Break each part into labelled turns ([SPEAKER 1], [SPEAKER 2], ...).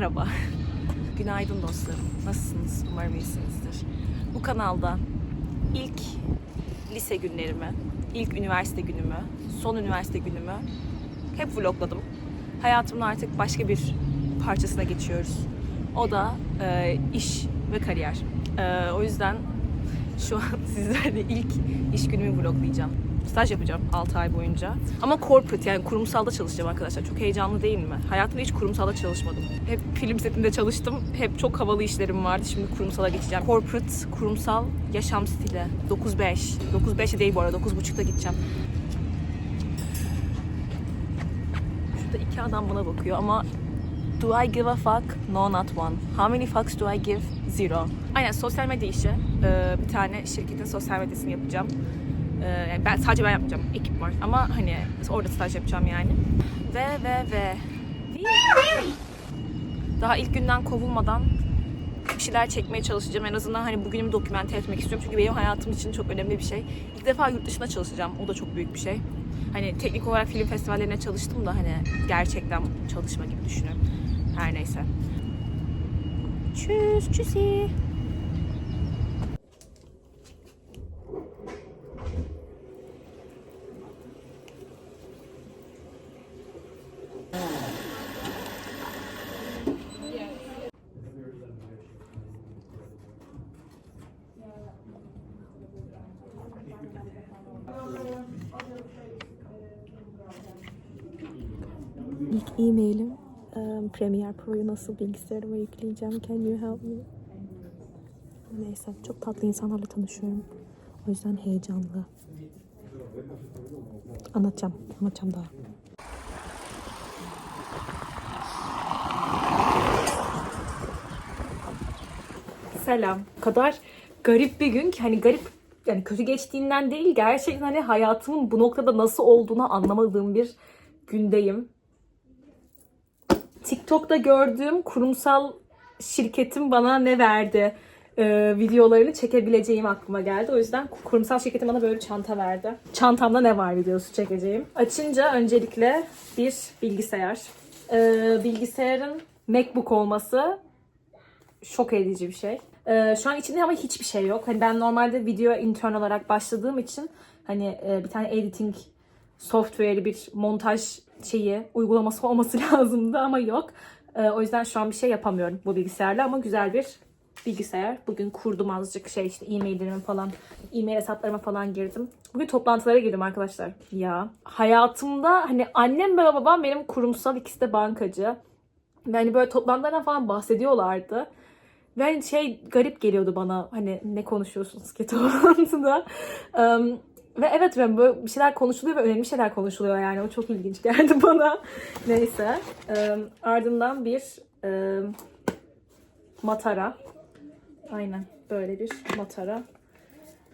[SPEAKER 1] Merhaba. Günaydın dostlarım. Nasılsınız? Umarım iyisinizdir. Bu kanalda ilk lise günlerimi, ilk üniversite günümü, son üniversite günümü hep vlogladım. Hayatımın artık başka bir parçasına geçiyoruz. O da e, iş ve kariyer. E, o yüzden şu an sizlerle ilk iş günümü vloglayacağım. Staj yapacağım 6 ay boyunca. Ama corporate yani kurumsalda çalışacağım arkadaşlar. Çok heyecanlı değil mi? Hayatımda hiç kurumsalda çalışmadım. Hep film setinde çalıştım. Hep çok havalı işlerim vardı. Şimdi kurumsala geçeceğim. Corporate, kurumsal yaşam stili. 9-5. 9-5 değil bu arada. 9.30'da gideceğim. Şurada iki adam bana bakıyor ama Do I give a fuck? No, not one. How many fucks do I give? Zero. Aynen sosyal medya işi. Ee, bir tane şirketin sosyal medyasını yapacağım. Ee, yani ben sadece ben yapmayacağım. Ekip var ama hani orada staj yapacağım yani. Ve ve ve daha ilk günden kovulmadan bir şeyler çekmeye çalışacağım. En azından hani bugünümü dokümente etmek istiyorum. Çünkü benim hayatım için çok önemli bir şey. İlk defa yurt dışına çalışacağım. O da çok büyük bir şey. Hani teknik olarak film festivallerine çalıştım da hani gerçekten çalışma gibi düşünüyorum. Her neyse. Tschüss, tschüssi. İlk e-mailim um, Premiere Pro'yu nasıl bilgisayarıma yükleyeceğim? Can you help me? Neyse çok tatlı insanlarla tanışıyorum. O yüzden heyecanlı. Anlatacağım, anlatacağım daha. Selam. Kadar garip bir gün ki hani garip yani kötü geçtiğinden değil gerçekten hani hayatımın bu noktada nasıl olduğunu anlamadığım bir gündeyim. TikTok'ta gördüğüm kurumsal şirketim bana ne verdi e, videolarını çekebileceğim aklıma geldi. O yüzden kurumsal şirketim bana böyle çanta verdi. Çantamda ne var videosu çekeceğim. Açınca öncelikle bir bilgisayar. E, bilgisayarın MacBook olması şok edici bir şey. E, şu an içinde ama hiçbir şey yok. Hani ben normalde video intern olarak başladığım için hani e, bir tane editing software'i bir montaj şeyi uygulaması olması lazımdı ama yok. Ee, o yüzden şu an bir şey yapamıyorum bu bilgisayarla ama güzel bir bilgisayar. Bugün kurdum azıcık şey işte e-maillerime falan, e-mail hesaplarıma falan girdim. Bugün toplantılara girdim arkadaşlar. Ya hayatımda hani annem ve babam benim kurumsal ikisi de bankacı. Ve hani böyle toplantılardan falan bahsediyorlardı. Ve hani şey garip geliyordu bana hani ne konuşuyorsunuz ki toplantıda. Ve evet ben böyle bir şeyler konuşuluyor ve önemli şeyler konuşuluyor yani. O çok ilginç geldi bana. Neyse. Ee, ardından bir e, matara. Aynen böyle bir matara.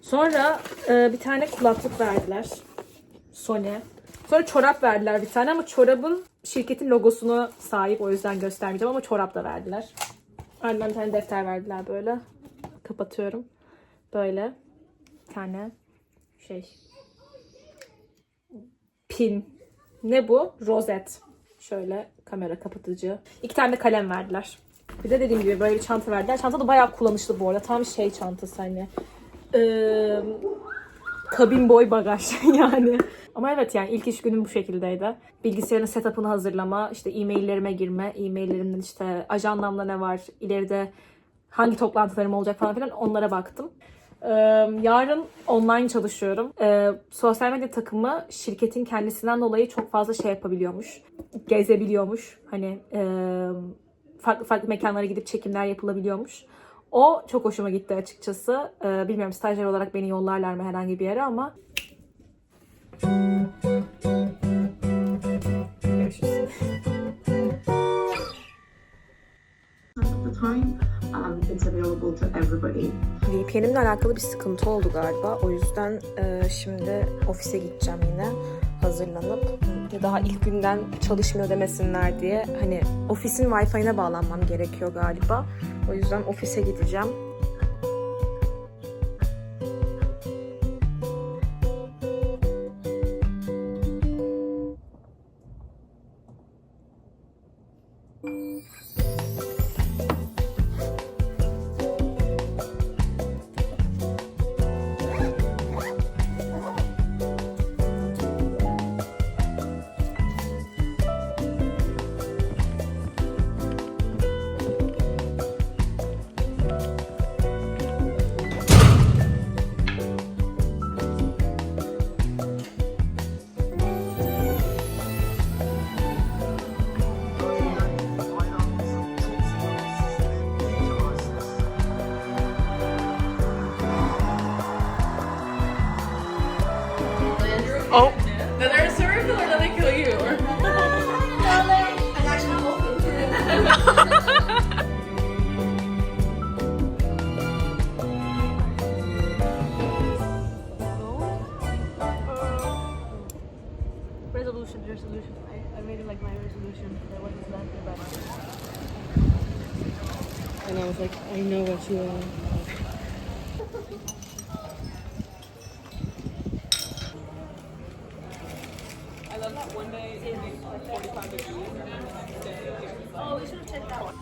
[SPEAKER 1] Sonra e, bir tane kulaklık verdiler. Sony. Sonra çorap verdiler bir tane ama çorabın şirketin logosunu sahip o yüzden göstermeyeceğim ama çorap da verdiler. Ardından bir tane defter verdiler böyle. Kapatıyorum. Böyle. Bir tane şey pin. Ne bu? Rozet. Şöyle kamera kapatıcı. İki tane de kalem verdiler. Bir de dediğim gibi böyle bir çanta verdiler. Çanta da bayağı kullanışlı bu arada. Tam şey çantası hani. Ee, kabin boy bagaj yani. Ama evet yani ilk iş günüm bu şekildeydi. Bilgisayarın setup'ını hazırlama, işte e-maillerime girme, e-maillerimden işte ajandamda ne var, ileride hangi toplantılarım olacak falan filan onlara baktım. Ee, yarın online çalışıyorum. Ee, sosyal medya takımı şirketin kendisinden dolayı çok fazla şey yapabiliyormuş. Gezebiliyormuş. Hani e, farklı farklı mekanlara gidip çekimler yapılabiliyormuş. O çok hoşuma gitti açıkçası. Ee, bilmiyorum stajyer olarak beni yollarlar mı herhangi bir yere ama VPN'imle alakalı bir sıkıntı oldu galiba. O yüzden e, şimdi ofise gideceğim yine hazırlanıp daha ilk günden çalışmıyor demesinler diye hani ofisin Wi-Fi'ine bağlanmam gerekiyor galiba. O yüzden ofise gideceğim.
[SPEAKER 2] resolution, resolution. I, I really like my resolution. That was left And I was like, I know what you are.
[SPEAKER 1] I love that one day it it's like 45 degrees. Oh, we should have checked that one.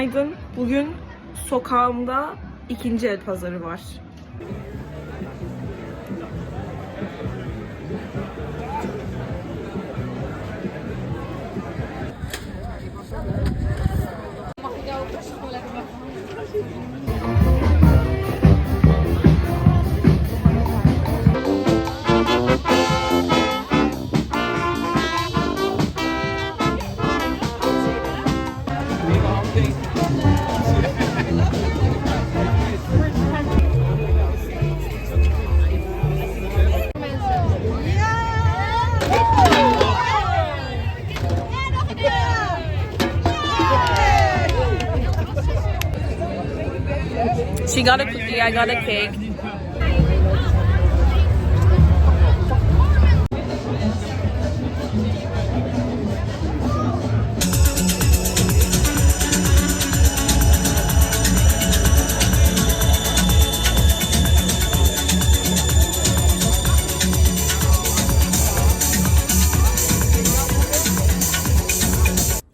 [SPEAKER 3] Günaydın. Bugün sokağımda ikinci el pazarı var. She got a cookie, I got a cake.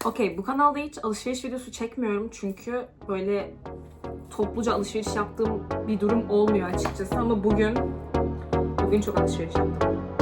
[SPEAKER 3] Okey bu kanalda hiç alışveriş videosu çekmiyorum çünkü böyle topluca alışveriş yaptığım bir durum olmuyor açıkçası ama bugün bugün çok alışveriş yaptım.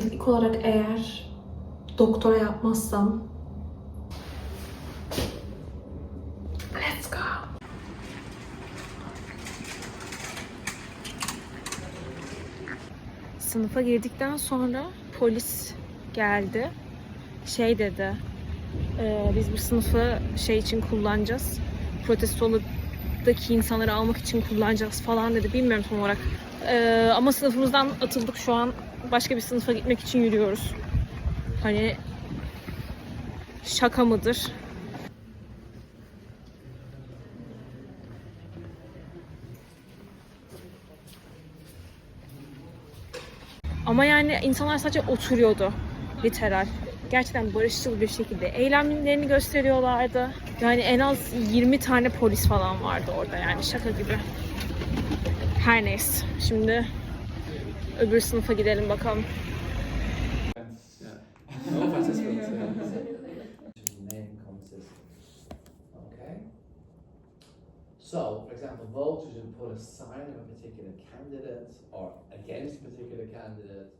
[SPEAKER 1] Teknik olarak eğer doktora yapmazsam Let's go. Sınıfa girdikten sonra polis geldi. Şey dedi. "Ee, biz bu sınıfı şey için kullanacağız. Protestodaki insanları almak için kullanacağız falan dedi. Bilmiyorum tam olarak. Ee, ama sınıfımızdan atıldık şu an. Başka bir sınıfa gitmek için yürüyoruz. Hani şaka mıdır? Ama yani insanlar sadece oturuyordu. Literal. Gerçekten barışçıl bir şekilde eylemlerini gösteriyorlardı. Yani en az 20 tane polis falan vardı orada yani şaka gibi. Her neyse. Şimdi öbür sınıfa gidelim bakalım.
[SPEAKER 4] So, for example, voters would put a sign of a particular candidate or against a particular candidate